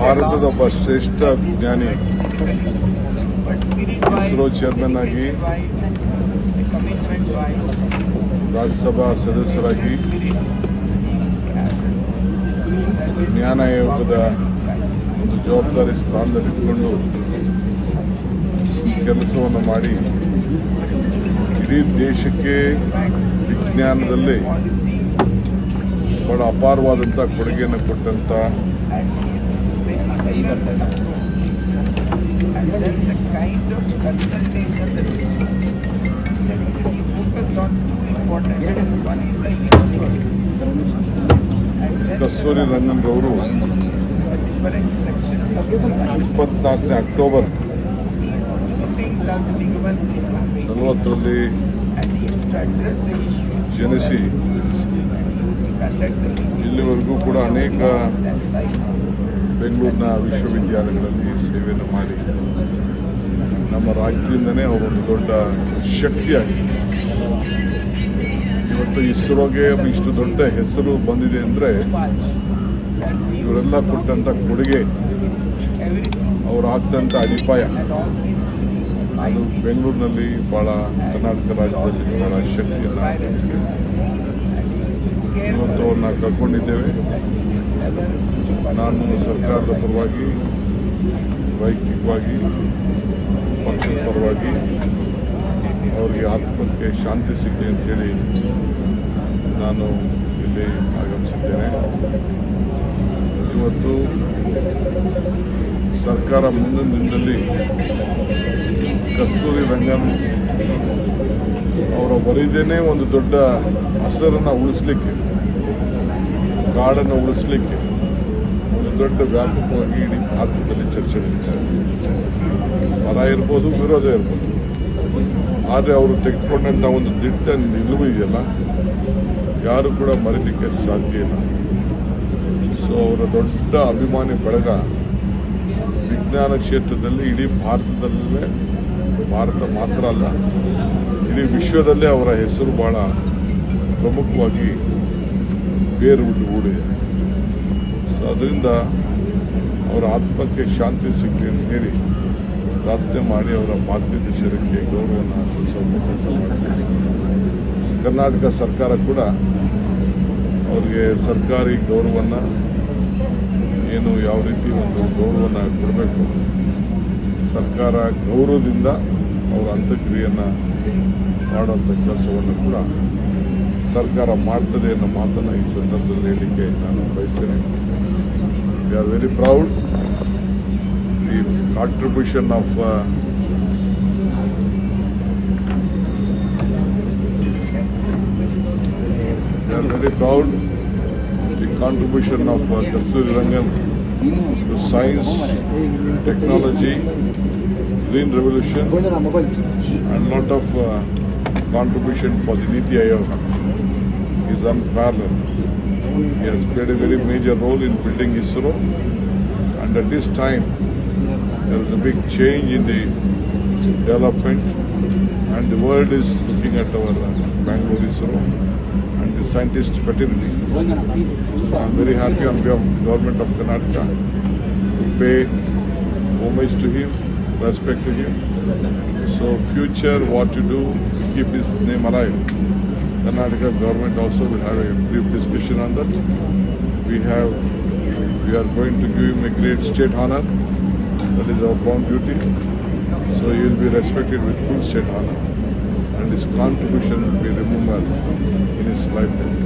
ಭಾರತದ ಒಬ್ಬ ಶ್ರೇಷ್ಠ ವಿಜ್ಞಾನಿ ಇಸ್ರೋ ಚೇರ್ಮನ್ ಆಗಿ, ರಾಜ್ಯಸಭಾ ಸದಸ್ಯರಾಗಿ ಜ್ಞಾನ ಆಯೋಗದ ಒಂದು ಜವಾಬ್ದಾರಿ ಸ್ಥಾನದಲ್ಲಿಟ್ಟುಕೊಂಡು ಕೆಲಸವನ್ನು ಮಾಡಿ, ಇಡೀ ದೇಶಕ್ಕೆ ವಿಜ್ಞಾನದಲ್ಲಿ ಬಹಳ ಅಪಾರವಾದಂಥ ಕೊಡುಗೆಯನ್ನು ಕೊಟ್ಟಂಥ and then the kind of consultation that we focused on two important areas. One is the universe. And then Kasturi Rangan ಅವರು the different sections of society. ಇಪ್ಪತ್ನಾಲ್ಕನೇ October These two things have to be given in ನಲವತ್ತರಲ್ಲಿ and he has to address the issues. ಜನಿಸಿ Conduct the meeting. ಇಲ್ಲಿವರೆಗೂ ಕೂಡ ಅನೇಕ ಬೆಂಗಳೂರಿನ ವಿಶ್ವವಿದ್ಯಾಲಯಗಳಲ್ಲಿ ಸೇವೆಯನ್ನು ಮಾಡಿ ನಮ್ಮ ರಾಜ್ಯದಿಂದನೇ ಅವರೊಂದು ದೊಡ್ಡ ಶಕ್ತಿಯಾಗಿ ಇವತ್ತು ಇಸ್ರೋಗೆ ಇಷ್ಟು ದೊಡ್ಡ ಹೆಸರು ಬಂದಿದೆ ಅಂದರೆ ಇವರೆಲ್ಲ ಕೊಟ್ಟಂಥ ಕೊಡುಗೆ, ಅವರು ಹಾಕಿದಂಥ ಅಡಿಪಾಯ. ಅದು ಬೆಂಗಳೂರಿನಲ್ಲಿ ಭಾಳ ಕರ್ನಾಟಕ ರಾಜ್ಯದಲ್ಲಿ ಭಾಳ ಶಕ್ತಿಯನ್ನು ಇವತ್ತು ಅವ್ರನ್ನ ಕಳ್ಕೊಂಡಿದ್ದೇವೆ ನಾನು ಸರ್ಕಾರದ ಪರವಾಗಿ, ವೈಯಕ್ತಿಕವಾಗಿ, ಪಕ್ಷದ ಪರವಾಗಿ ಅವರಿಗೆ ಆತ್ಮಕ್ಕೆ ಶಾಂತಿ ಸಿಗಲಿ ಅಂತೇಳಿ ನಾನು ಇಲ್ಲಿ ಆಗಮಿಸಿದ್ದೇನೆ. ಇವತ್ತು ಸರ್ಕಾರ ಮುಂದಿನ ದಿನದಲ್ಲಿ ಕಸ್ತೂರಿ ರಂಗನ್ ಅವರ ಬರೀದೇನೆ ಒಂದು ದೊಡ್ಡ ಹಸರನ್ನು ಉಳಿಸ್ಲಿಕ್ಕೆ, ಕಾಡನ್ನು ಉಳಿಸ್ಲಿಕ್ಕೆ ಒಂದು ದೊಡ್ಡ ವ್ಯಾಪಕವಾಗಿ ಇಡೀ ಭಾರತದಲ್ಲಿ ಚರ್ಚೆ ನಡೀತಾರೆ ಪರ ಇರ್ಬೋದು, ವಿರೋಧ ಇರ್ಬೋದು. ಆದರೆ ಅವರು ತೆಗೆದುಕೊಂಡಂಥ ಒಂದು ದಿಟ್ಟ ನಿಲುವು ಇದೆಯಲ್ಲ, ಯಾರು ಕೂಡ ಮರೀಲಿಕ್ಕೆ ಸಾಧ್ಯ ಇಲ್ಲ. ಸೊ ಅವರ ದೊಡ್ಡ ಅಭಿಮಾನಿ ಬಳಗ ವಿಜ್ಞಾನ ಕ್ಷೇತ್ರದಲ್ಲಿ ಇಡೀ ಭಾರತದಲ್ಲೇ, ಭಾರತ ಮಾತ್ರ ಅಲ್ಲ ಇಡೀ ವಿಶ್ವದಲ್ಲೇ ಅವರ ಹೆಸರು ಬಹಳ ಪ್ರಮುಖವಾಗಿ ಬೇರು ಹೂಡಿದೆ ಸೊ ಅದರಿಂದ ಅವರ ಆತ್ಮಕ್ಕೆ ಶಾಂತಿ ಸಿಗಲಿ ಅಂತ ಹೇಳಿ ಪ್ರಾರ್ಥನೆ ಮಾಡಿ ಅವರ ಪಾರ್ಥಿವ ಶರೀರಕ್ಕೆ ಸಲ್ಲಿಸುವ ಕರ್ನಾಟಕ ಸರ್ಕಾರ ಕೂಡ ಅವರಿಗೆ ಸರ್ಕಾರಿ ಗೌರವವನ್ನು ಏನು ಯಾವ ರೀತಿ ಒಂದು ಗೌರವನ ಕೊಡಬೇಕು? ಸರ್ಕಾರ ಗೌರವದಿಂದ ಅಂತ್ಯಕ್ರಿಯೆಯನ್ನು ಮಾಡುವಂಥ ಕೆಲಸವನ್ನು ಕೂಡ ಸರ್ಕಾರ ಮಾಡ್ತದೆ ಅನ್ನೋ ಮಾತನ್ನು ಈ ಸಂದರ್ಭದಲ್ಲಿ ಹೇಳಲಿಕ್ಕೆ ನಾನು ಬಯಸ್ತೇನೆ we are very proud the contribution of We are very proud the contribution of uh, Kasturi Rangan to science, technology, green revolution, and lot of uh, contribution for the Niti Aayog is unparalleled. He has played a very major role in building ISRO, and at this time there is a big change in the development, and the world is looking at our uh, Bangalore ISRO and the scientist fraternity. I'm very happy on behalf of the government of Karnataka to pay homage to him, respect to him. So future what to do keep his name alive. Karnataka government also will have a brief discussion on that. We have we are going to give him a great state honor. That is our bound duty. So he will be respected with full state honor. And his contribution will be remembered in his lifetime.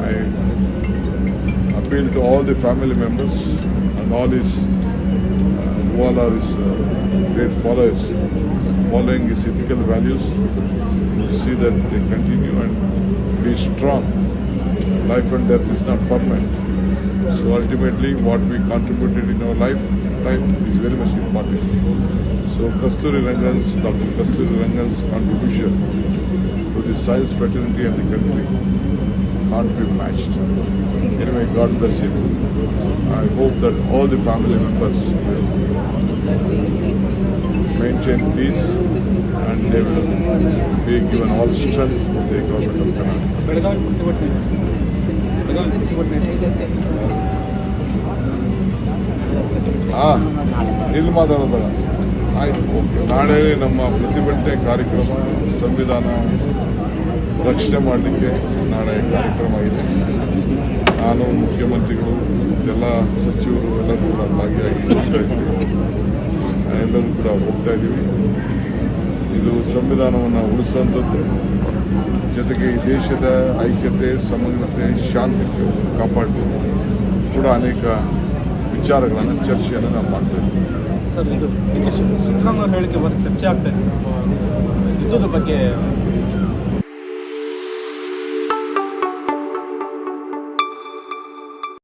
I appeal to all the family members and all his uh, who all are his uh, great followers, following his ethical values, to see that they continue and be strong. Life and death is not permanent. So ultimately, what we contributed in our lifetime is very much important. So Kasturi Rangan's, Dr. Kasturi Rangan's contribution to the science fraternity and the country can't be matched. Anyway, God bless him. I hope that all the family members maintain peace and they will be given all the strength from the government of Karnataka. ಹಾ, ಇಲ್ಲಿ ಮಾತಾಡೋದು ಬೇಡ. ಆಯ್ತು, okay. ನಾಳೆ ನಮ್ಮ ಪ್ರತಿಭಟನೆ ಕಾರ್ಯಕ್ರಮ, ಸಂವಿಧಾನ ರಕ್ಷಣೆ ಮಾಡಲಿಕ್ಕೆ ನಾಳೆ ಕಾರ್ಯಕ್ರಮ ಇದೆ. ನಾನು, ಮುಖ್ಯಮಂತ್ರಿಗಳು, ಎಲ್ಲ ಸಚಿವರು ಎಲ್ಲರೂ ಕೂಡ ಭಾಗಿಯಾಗಿ ಹೋಗ್ತಾ ಇದ್ದೀವಿ. ಎಲ್ಲರೂ ಕೂಡ ಹೋಗ್ತಾ ಇದ್ದೀವಿ. ಇದು ಸಂವಿಧಾನವನ್ನು ಉಳಿಸುವಂಥದ್ದು. ಜೊತೆಗೆ ದೇಶದ ಐಕ್ಯತೆ ಸಮಗ್ರತೆ ಶಾಂತಿ ಕಾಪಾಡಲು ಕೂಡ ಅನೇಕ ವಿಚಾರಗಳನ್ನು, ಚರ್ಚೆಯನ್ನು ನಾವು ಮಾಡ್ತಾ ಸರ್, ಇದು ಸಿದ್ದರಾಮಯ್ಯ ಹೇಳಿಕೆ ಚರ್ಚೆ ಆಗ್ತಾ ಇದೆ ಸರ್. ಯುದ್ಧದ ಬಗ್ಗೆ